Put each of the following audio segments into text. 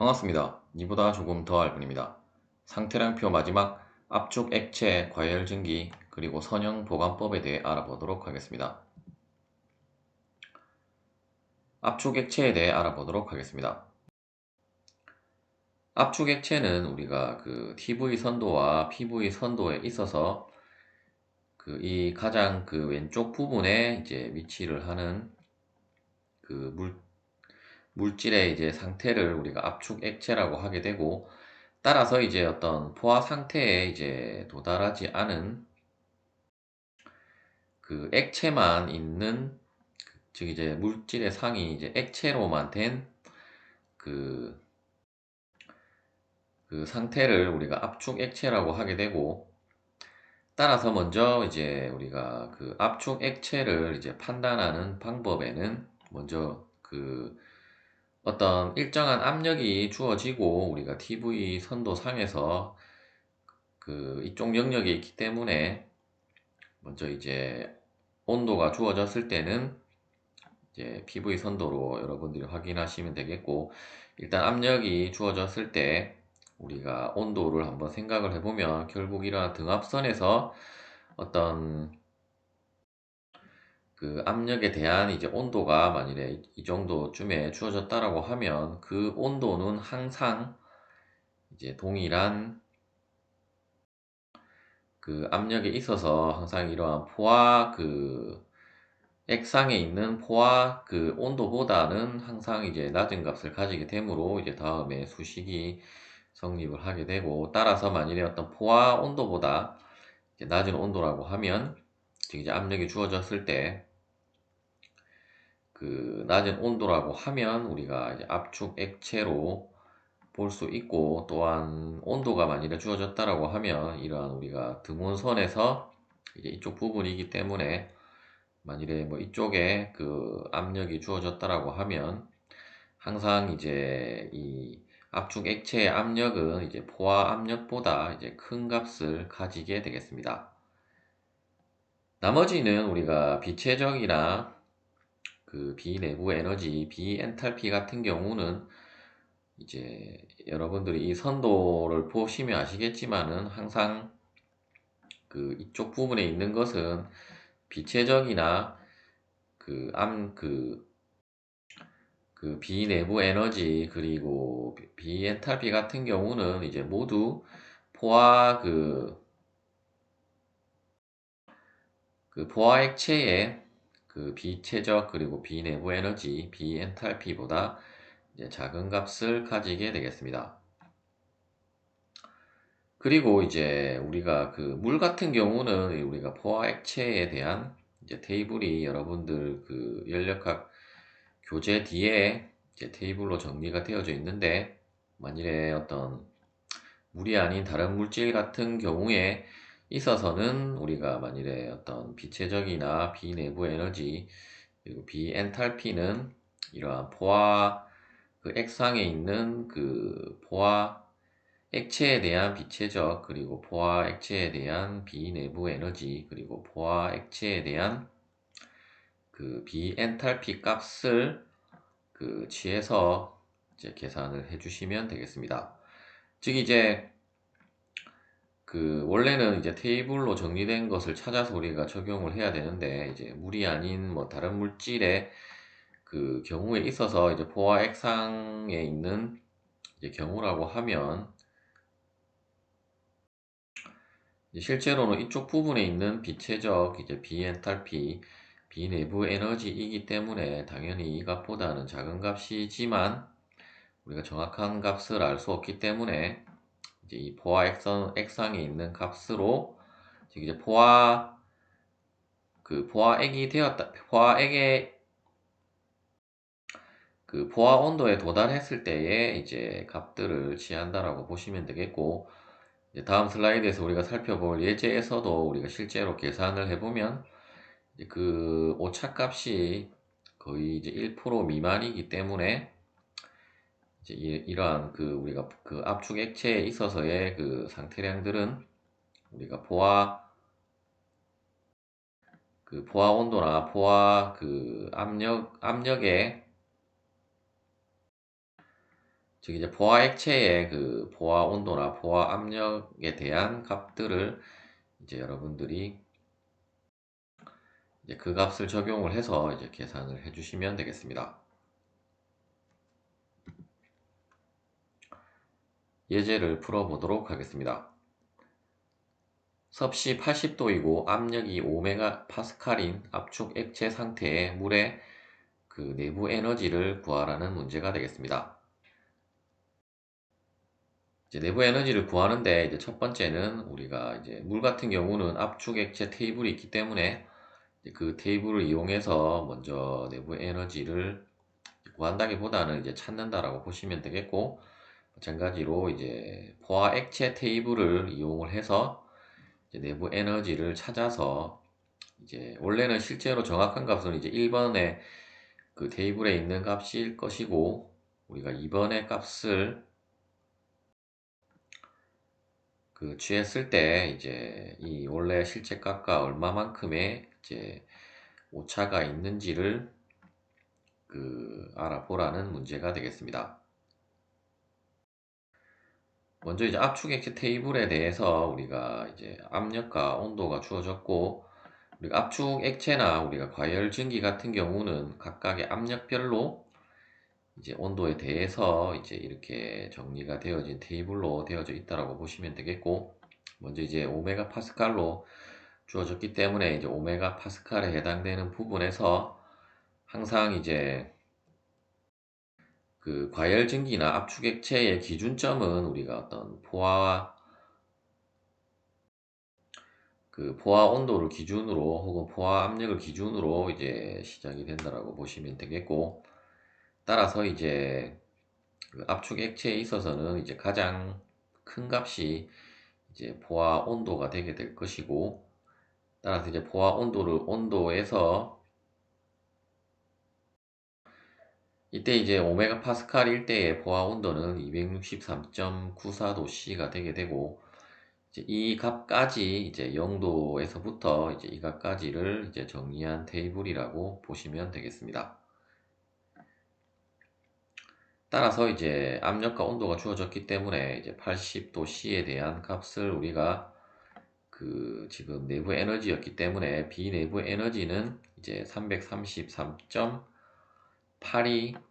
반갑습니다. 이보다 조금 더 알 뿐입니다. 상태량표 마지막 압축 액체 과열 증기 그리고 선형 보관법에 대해 알아보도록 하겠습니다. 압축 액체에 대해 알아보도록 하겠습니다. 압축 액체는 우리가 그 TV 선도와 PV 선도에 있어서 그 이 가장 그 왼쪽 부분에 이제 위치를 하는 그 물, 물질의 이제 상태를 우리가 압축 액체라고 하게 되고 따라서 이제 어떤 포화 상태에 이제 도달하지 않은 그 액체만 있는 즉 이제 물질의 상이 이제 액체로만 된그 그 상태를 우리가 압축 액체라고 하게 되고 따라서 먼저 이제 우리가 그 압축 액체를 이제 판단하는 방법에는 먼저 그 어떤 일정한 압력이 주어지고 우리가 TV 선도 상에서 그 이쪽 영역에 있기 때문에 먼저 이제 온도가 주어졌을 때는 이제 PV 선도로 여러분들이 확인하시면 되겠고 일단 압력이 주어졌을 때 우리가 온도를 한번 생각을 해보면 결국 이러한 등압선에서 어떤 그 압력에 대한 이제 온도가 만일에 이 정도쯤에 주어졌다라고 하면 그 온도는 항상 이제 동일한 그 압력에 있어서 항상 이러한 포화 그 액상에 있는 포화 그 온도보다는 항상 이제 낮은 값을 가지게 되므로 이제 다음에 수식이 성립을 하게 되고 따라서 만일에 어떤 포화 온도보다 낮은 온도라고 하면 즉 이제 압력이 주어졌을 때 그 낮은 온도라고 하면 우리가 압축 액체로 볼 수 있고 또한 온도가 만일에 주어졌다라고 하면 이러한 우리가 등온선에서 이제 이쪽 부분이기 때문에 만일에 뭐 이쪽에 그 압력이 주어졌다라고 하면 항상 이제 이 압축 액체의 압력은 이제 포화 압력보다 이제 큰 값을 가지게 되겠습니다. 나머지는 우리가 비체적이나 그 비내부 에너지, 비엔탈피 같은 경우는 이제 여러분들이 이 선도를 보시면 아시겠지만은 항상 그 이쪽 부분에 있는 것은 비체적이나 그 암, 그, 그 비내부 에너지 그리고 비엔탈피 같은 경우는 이제 모두 포화 그, 그 포화 액체의 그 비체적 그리고 비내부 에너지 비엔탈피보다 작은 값을 가지게 되겠습니다. 그리고 이제 우리가 그 물 같은 경우는 우리가 포화 액체에 대한 이제 테이블이 여러분들 그 연력학 교재 뒤에 이제 테이블로 정리가 되어져 있는데 만일에 어떤 물이 아닌 다른 물질 같은 경우에 있어서는 우리가 만일에 어떤 비체적이나 비내부 에너지 그리고 비엔탈피는 이러한 포화 그 액상에 있는 그 포화 액체에 대한 비체적 그리고 포화 액체에 대한 비내부 에너지 그리고 포화 액체에 대한 그 비엔탈피 값을 그 취해서 이제 계산을 해 주시면 되겠습니다. 즉 이제 그 원래는 이제 테이블로 정리된 것을 찾아서 우리가 적용을 해야 되는데 이제 물이 아닌 뭐 다른 물질의 그 경우에 있어서 이제 포화 액상에 있는 이제 경우라고 하면 실제로는 이쪽 부분에 있는 비체적 이제 비엔탈피 비내부 에너지이기 때문에 당연히 이 값보다는 작은 값이지만 우리가 정확한 값을 알 수 없기 때문에 이제 이 포화 액선, 액상에 있는 값으로 즉 이제 포화 그 포화액이 되었다 포화액의 그 포화 온도에 도달했을 때에 이제 값들을 취한다라고 보시면 되겠고 다음 슬라이드에서 우리가 살펴볼 예제에서도 우리가 실제로 계산을 해보면 그 오차값이 거의 이제 1% 미만이기 때문에 이제 이 러한 그 우리가 그 압축 액체에 있어서의 그 상태량들은 우리가 포화 그 포화 온도나 포화 그 압력 압력에 즉 이제 포화 액체의 그 포화 온도나 포화 압력에 대한 값들을 이제 여러분들이 이제 그 값을 적용을 해서 이제 계산을 해 주시면 되겠습니다. 예제를 풀어보도록 하겠습니다. 섭씨 80도이고 압력이 5메가파스칼인 압축 액체 상태의 물의 그 내부 에너지를 구하라는 문제가 되겠습니다. 내부 에너지를 구하는데 이제 첫 번째는 우리가 이제 물 같은 경우는 압축 액체 테이블이 있기 때문에 그 테이블을 이용해서 먼저 내부 에너지를 구한다기보다는 이제 찾는다라고 보시면 되겠고 마찬가지로 이제 포화 액체 테이블을 이용을 해서 내부 에너지를 찾아서 이제 원래는 실제로 정확한 값은 이제 1번에 그 테이블에 있는 값일 것이고 우리가 2번의 값을 그 취했을 때 이제 이 원래 실제 값과 얼마만큼의 이제 오차가 있는지를 그 알아보라는 문제가 되겠습니다. 먼저 이제 압축 액체 테이블에 대해서 우리가 이제 압력과 온도가 주어졌고 우리가 압축 액체나 우리가 과열 증기 같은 경우는 각각의 압력별로 이제 온도에 대해서 이제 이렇게 정리가 되어진 테이블로 되어져 있다라고 보시면 되겠고 먼저 이제 오메가 파스칼로 주어졌기 때문에 이제 오메가 파스칼에 해당되는 부분에서 항상 이제 그 과열 증기나 압축 액체의 기준점은 우리가 어떤 포화 그 포화 온도를 기준으로 혹은 포화 압력을 기준으로 이제 시작이 된다라고 보시면 되겠고 따라서 이제 그 압축 액체에 있어서는 이제 가장 큰 값이 이제 포화 온도가 되게 될 것이고 따라서 이제 포화 온도를 온도에서 이때 이제 오메가 파스칼일 때의 포화 온도는 263.94도 C가 되게 되고 이제 이 값까지 이제 0도에서부터 이제 이 값까지를 이제 정리한 테이블이라고 보시면 되겠습니다. 따라서 이제 압력과 온도가 주어졌기 때문에 이제 80도 C에 대한 값을 우리가 그 지금 내부 에너지였기 때문에 비내부 에너지는 이제 333.82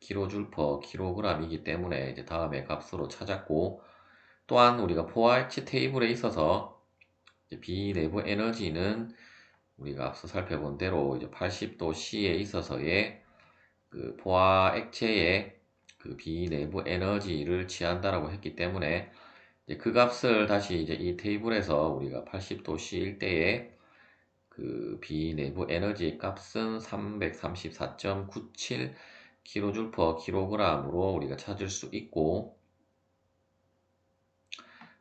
kJ per kg이기 때문에 이제 다음에 값으로 찾았고 또한 우리가 포화액체 테이블에 있어서 비내부 에너지는 우리가 앞서 살펴본 대로 이제 80도 C에 있어서의 그 포화 액체의 그 비내부 에너지를 취한다라고 했기 때문에 그 값을 다시 이제 이 테이블에서 우리가 80도 C일 때에 그 비내부 에너지 값은 334.97 kJ kg으로 우리가 찾을 수 있고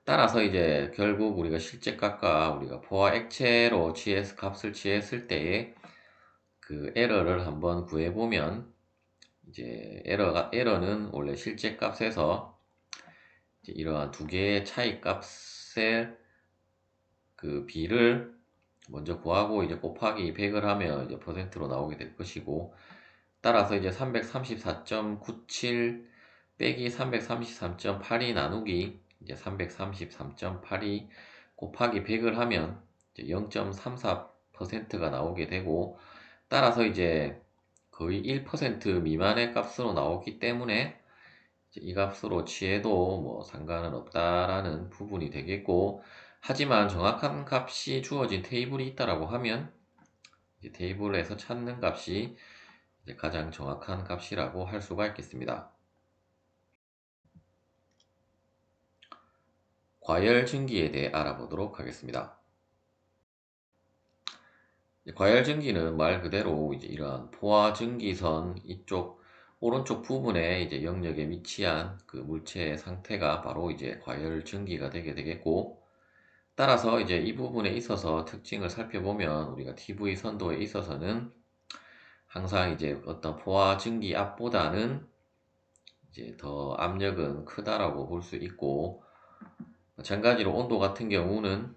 따라서 이제 결국 우리가 실제 값과 우리가 포화 액체로 취해서 값을 취했을 때에 그 에러를 한번 구해보면 이제 에러가 에러는 원래 실제 값에서 이러한 두 개의 차이 값의 그 비를 먼저 구하고 이제 곱하기 100을 하면 이제 퍼센트로 나오게 될 것이고 따라서 이제 334.97 빼기 333.82 나누기 이제 333.82 곱하기 100을 하면 0.34%가 나오게 되고 따라서 이제 거의 1% 미만의 값으로 나오기 때문에 이 값으로 취해도 뭐 상관은 없다라는 부분이 되겠고 하지만 정확한 값이 주어진 테이블이 있다라고 하면 테이블에서 찾는 값이 가장 정확한 값이라고 할 수가 있겠습니다. 과열 증기에 대해 알아보도록 하겠습니다. 과열 증기는 말 그대로 이제 이러한 포화 증기선 이쪽 오른쪽 부분에 이제 영역에 위치한 그 물체의 상태가 바로 이제 과열 증기가 되게 되겠고 따라서 이제 이 부분에 있어서 특징을 살펴보면 우리가 TV 선도에 있어서는 항상 이제 어떤 포화 증기 압보다는 이제 더 압력은 크다라고 볼 수 있고 마찬가지로 온도 같은 경우는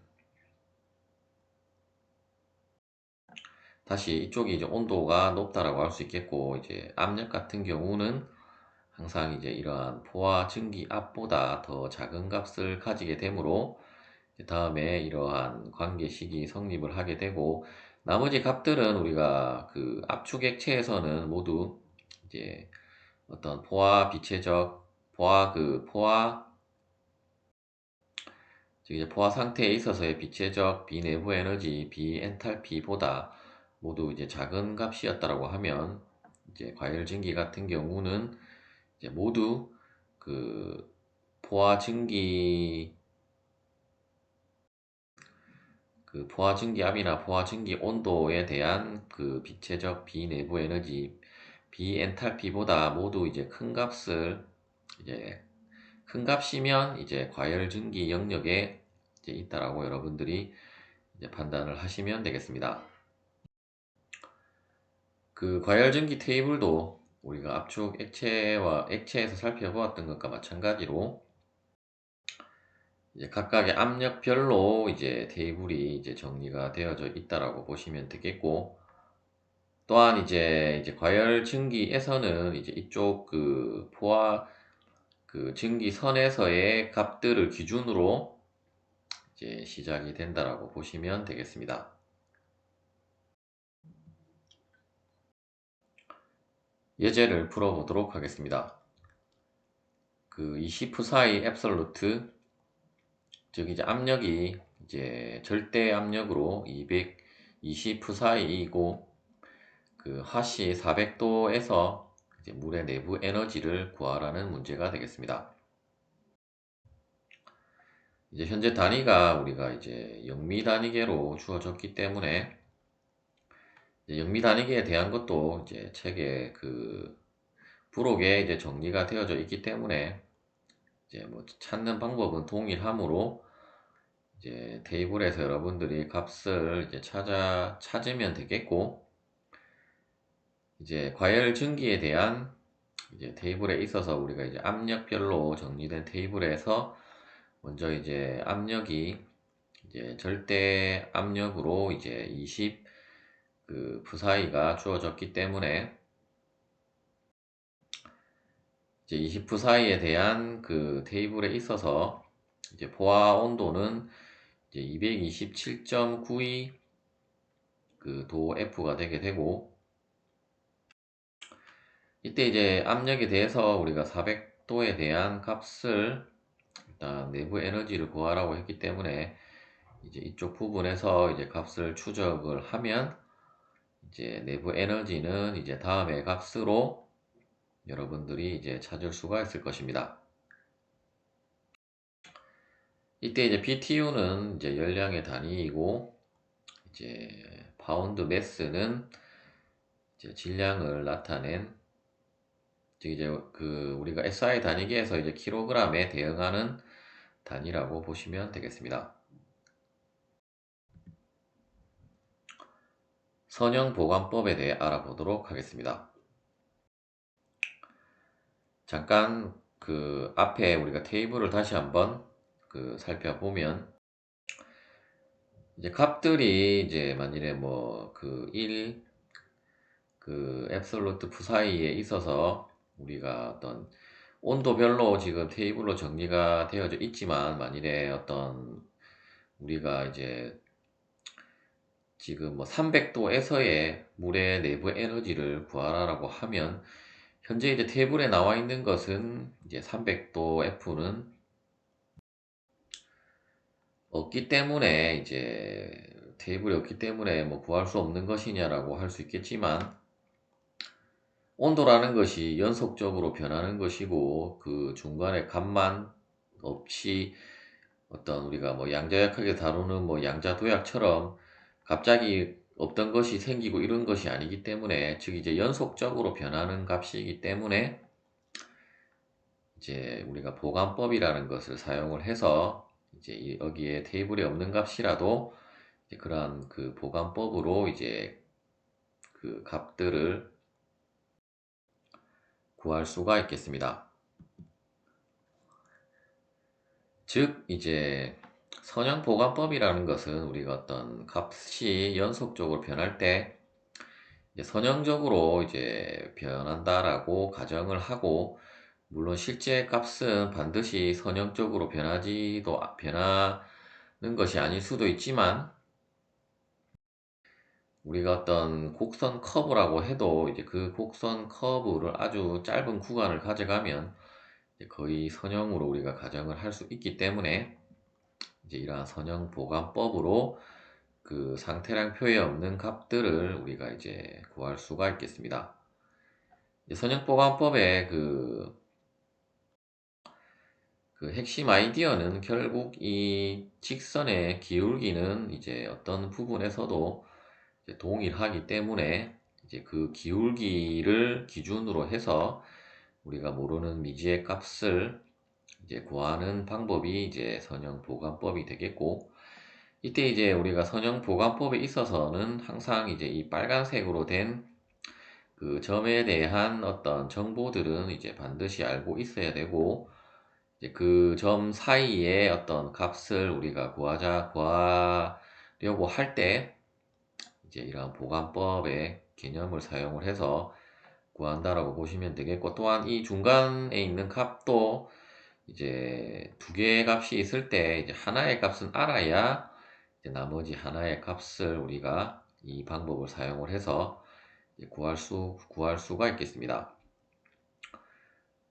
다시 이쪽이 이제 온도가 높다라고 할 수 있겠고 이제 압력 같은 경우는 항상 이제 이러한 포화 증기 앞보다 더 작은 값을 가지게 되므로 다음에 이러한 관계식이 성립을 하게 되고 나머지 값들은 우리가 그 압축 액체에서는 모두 이제 어떤 포화 비체적 포화 그 포화 즉 이제 포화 상태에 있어서의 비체적 비내부 에너지 비엔탈피보다 모두 이제 작은 값이었다라고 하면 이제 과열 증기 같은 경우는 이제 모두 그 포화 증기 그 포화 증기압이나 포화 증기 온도에 대한 그 비체적 비내부 에너지 비엔탈피보다 모두 이제 큰 값을 이제 큰 값이면 이제 과열 증기 영역에 이제 있다라고 여러분들이 이제 판단을 하시면 되겠습니다. 그 과열 증기 테이블도 우리가 압축 액체와 액체에서 살펴보았던 것과 마찬가지로 이제 각각의 압력별로 이제 테이블이 이제 정리가 되어져 있다라고 보시면 되겠고 또한 이제 이제 과열 증기에서는 이제 이쪽 그 포화 그 증기선에서의 값들을 기준으로 이제 시작이 된다라고 보시면 되겠습니다. 예제를 풀어보도록 하겠습니다. 그 20프 사이 앱솔루트 즉 이제 압력이 이제 절대 압력으로 220프 사이이고 그 화씨 400도에서 이제 물의 내부 에너지를 구하라는 문제가 되겠습니다. 이제 현재 단위가 우리가 이제 영미 단위계로 주어졌기 때문에 영미 단위계에 대한 것도 이제 책에 그 부록에 이제 정리가 되어져 있기 때문에 이제 뭐 찾는 방법은 동일하므로 이제 테이블에서 여러분들이 값을 이제 찾아 찾으면 되겠고 이제 과열 증기에 대한 이제 테이블에 있어서 우리가 이제 압력별로 정리된 테이블에서 먼저 이제 압력이 이제 절대 압력으로 이제 20 그 부사이가 주어졌기 때문에 이제 20프 사이에 대한 그 테이블에 있어서 이제 포화 온도는 이제 227.92 그 도 F가 되게 되고 이때 이제 압력에 대해서 우리가 400도에 대한 값을 일단 내부 에너지를 구하라고 했기 때문에 이제 이쪽 부분에서 이제 값을 추적을 하면 이제 내부 에너지는 이제 다음의 값으로 여러분들이 이제 찾을 수가 있을 것입니다. 이때 이제 BTU는 이제 열량의 단위이고 이제 파운드 매스는 이제 질량을 나타낸 즉 이제 그 우리가 SI 단위계에서 이제 킬로그램에 대응하는 단위라고 보시면 되겠습니다. 선형 보관법에 대해 알아보도록 하겠습니다. 잠깐 그 앞에 우리가 테이블을 다시 한번 그 살펴보면 이제 값들이 이제 만일에 뭐 그 1, 그 앱솔루트 프 사이에 있어서 우리가 어떤 온도별로 지금 테이블로 정리가 되어져 있지만 만일에 어떤 우리가 이제 지금 뭐 300도에서의 물의 내부 에너지를 구하라고 하면 현재 이제 테이블에 나와 있는 것은 이제 300도 F는 없기 때문에 이제 테이블이 없기 때문에 뭐 구할 수 없는 것이냐라고 할 수 있겠지만 온도라는 것이 연속적으로 변하는 것이고 그 중간에 값만 없이 어떤 우리가 뭐 양자역학에 다루는 뭐 양자도약처럼 갑자기 없던 것이 생기고 이런 것이 아니기 때문에 즉 이제 연속적으로 변하는 값이기 때문에 이제 우리가 보관법이라는 것을 사용을 해서 이제 여기에 테이블에 없는 값이라도 그러한 그 보관법으로 이제 그 값들을 구할 수가 있겠습니다. 즉 이제 선형 보관법이라는 것은 우리가 어떤 값이 연속적으로 변할 때 이제 선형적으로 이제 변한다라고 가정을 하고 물론 실제 값은 반드시 선형적으로 변하지도 변하는 것이 아닐 수도 있지만 우리가 어떤 곡선 커브라고 해도 이제 그 곡선 커브를 아주 짧은 구간을 가져가면 거의 선형으로 우리가 가정을 할 수 있기 때문에 이제 이러한 선형 보관법으로 그 상태량 표에 없는 값들을 우리가 이제 구할 수가 있겠습니다. 선형 보관법의 그, 그 핵심 아이디어는 결국 이 직선의 기울기는 이제 어떤 부분에서도 동일하기 때문에 이제 그 기울기를 기준으로 해서 우리가 모르는 미지의 값을 이제 구하는 방법이 이제 선형 보관법이 되겠고 이때 이제 우리가 선형 보관법에 있어서는 항상 이제 이 빨간색으로 된 그 점에 대한 어떤 정보들은 이제 반드시 알고 있어야 되고 이제 그 점 사이에 어떤 값을 우리가 구하자 구하려고 할 때 이제 이러한 보관법의 개념을 사용을 해서 구한다라고 보시면 되겠고 또한 이 중간에 있는 값도 이제 두 개의 값이 있을 때 이제 하나의 값은 알아야 나머지 하나의 값을 우리가 이 방법을 사용을 해서 구할 수 구할 수가 있겠습니다.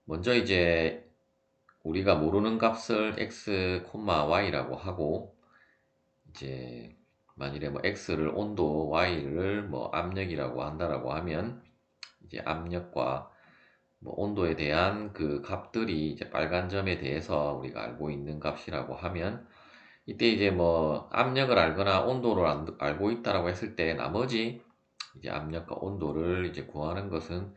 먼저 이제 우리가 모르는 값을 x, y라고 하고 이제 만일에 뭐 x를 온도, y를 뭐 압력이라고 한다라고 하면 이제 압력과 뭐 온도에 대한 그 값들이 이제 빨간 점에 대해서 우리가 알고 있는 값이라고 하면 이때 이제 뭐 압력을 알거나 온도를 알고 있다라고 했을 때 나머지 이제 압력과 온도를 이제 구하는 것은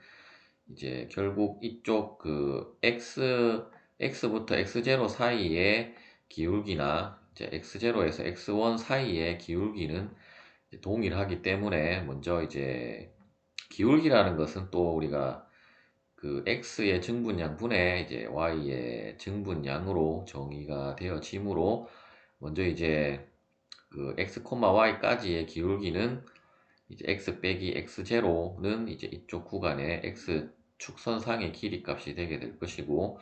이제 결국 이쪽 그 x x부터 x0 사이의 기울기나 이제 x0에서 x1 사이의 기울기는 동일하기 때문에 먼저 이제 기울기라는 것은 또 우리가 그 x의 증분량 분의 이제 y의 증분량으로 정의가 되어지므로 먼저 이제 그 x, y까지의 기울기는 이제 x 빼기 x0는 이제 이쪽 구간의 x 축선상의 길이 값이 되게 될 것이고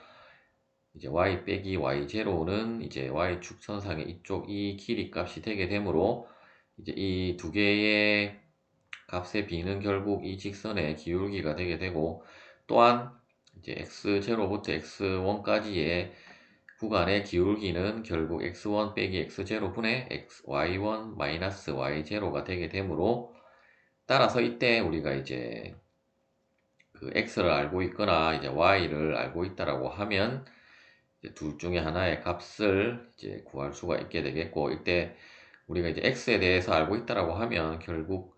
이제 y 빼기 y0는 이제 y 축선상의 이쪽 이 길이 값이 되게 되므로 이제 이 두 개의 값의 b는 결국 이 직선의 기울기가 되게 되고 또한 이제 x0부터 x1까지의 구간의 기울기는 결국 x1 빼기 x0 분의 x, y1 마이너스 y0가 되게 되므로 따라서 이때 우리가 이제 그 x를 알고 있거나 이제 y를 알고 있다라고 하면 둘 중에 하나의 값을 이제 구할 수가 있게 되겠고 이때 우리가 이제 x에 대해서 알고 있다라고 하면 결국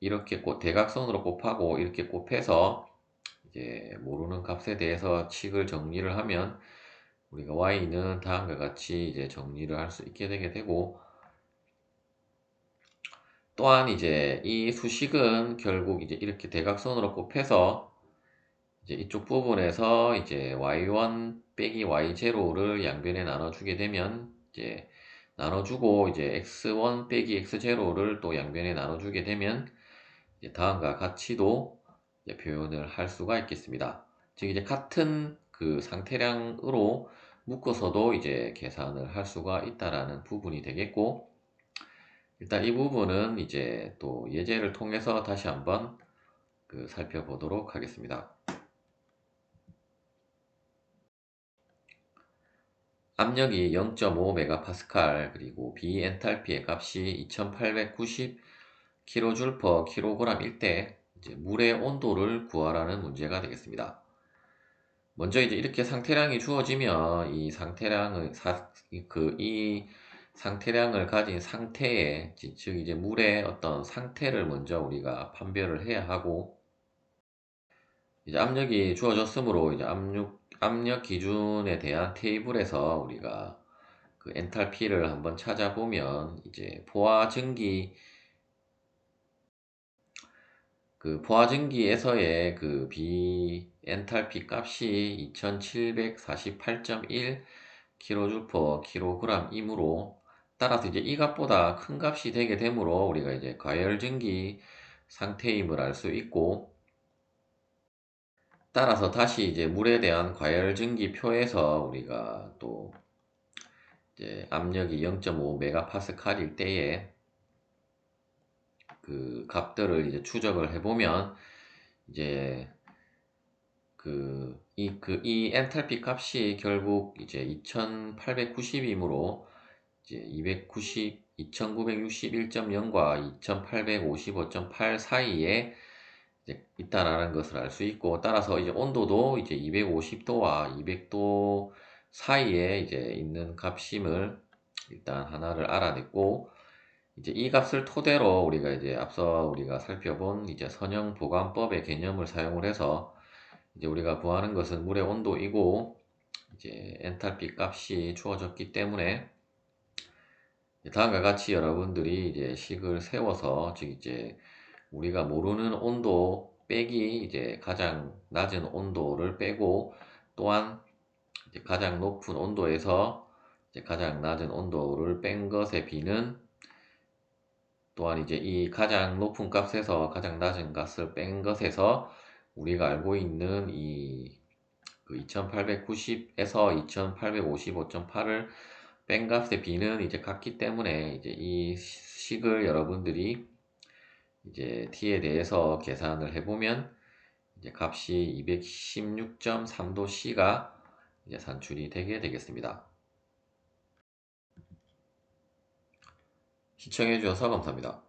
이렇게 꼭 대각선으로 곱하고 이렇게 곱해서 이제 모르는 값에 대해서 칙을 정리를 하면 우리가 y는 다음과 같이 이제 정리를 할 수 있게 되게 되고 또한 이제 이 수식은 결국 이제 이렇게 대각선으로 곱해서 이제 이쪽 부분에서 이제 y1 빼기 y0를 양변에 나눠주게 되면 이제 나눠주고 이제 x1 빼기 x0를 또 양변에 나눠주게 되면 다음과 같이도 표현을 할 수가 있겠습니다. 즉 이제 같은 그 상태량으로 묶어서도 이제 계산을 할 수가 있다라는 부분이 되겠고 일단 이 부분은 이제 또 예제를 통해서 다시 한번 그 살펴보도록 하겠습니다. 압력이 0.5MPa 그리고 비엔탈피의 값이 2890 kJ/kg일 때 물의 온도를 구하라는 문제가 되겠습니다. 먼저 이제 이렇게 상태량이 주어지면 이 상태량을 그 이 상태량을 가진 상태에 즉 이제 물의 어떤 상태를 먼저 우리가 판별을 해야 하고 이제 압력이 주어졌으므로 이제 압력 압력 기준에 대한 테이블에서 우리가 그 엔탈피를 한번 찾아보면 이제 포화 증기 그 포화 증기에서의 그 비 엔탈피 값이 2748.1 kJ/kg이므로 따라서 이제 이 값보다 큰 값이 되게 되므로 우리가 이제 과열 증기 상태임을 알 수 있고 따라서 다시 이제 물에 대한 과열증기표에서 우리가 또 이제 압력이 0.5 메가파스칼일 때에 그 값들을 이제 추적을 해보면 이제 그 이 그 이 엔탈피 값이 결국 이제 2890이므로 이제 290 2961.0과 2855.8 사이에 있다라는 것을 알 수 있고 따라서 이제 온도도 이제 250도와 200도 사이에 이제 있는 값임을 일단 하나를 알아냈고 이제 이 값을 토대로 우리가 이제 앞서 우리가 살펴본 이제 선형 보관법의 개념을 사용을 해서 이제 우리가 구하는 것은 물의 온도이고 이제 엔탈피 값이 주어졌기 때문에 다음과 같이 여러분들이 이제 식을 세워서 즉 이제 우리가 모르는 온도 빼기 이제 가장 낮은 온도를 빼고 또한 가장 높은 온도에서 가장 낮은 온도를 뺀 것에 비는 또한 이제 이 가장 높은 값에서 가장 낮은 값을 뺀 것에서 우리가 알고 있는 이 그 2890에서 2855.8을 뺀 값의 b는 이제 같기 때문에 이제 이 식을 여러분들이 이제 t에 대해서 계산을 해보면 이제 값이 216.3도 c가 이제 산출이 되게 되겠습니다. 시청해 주셔서 감사합니다.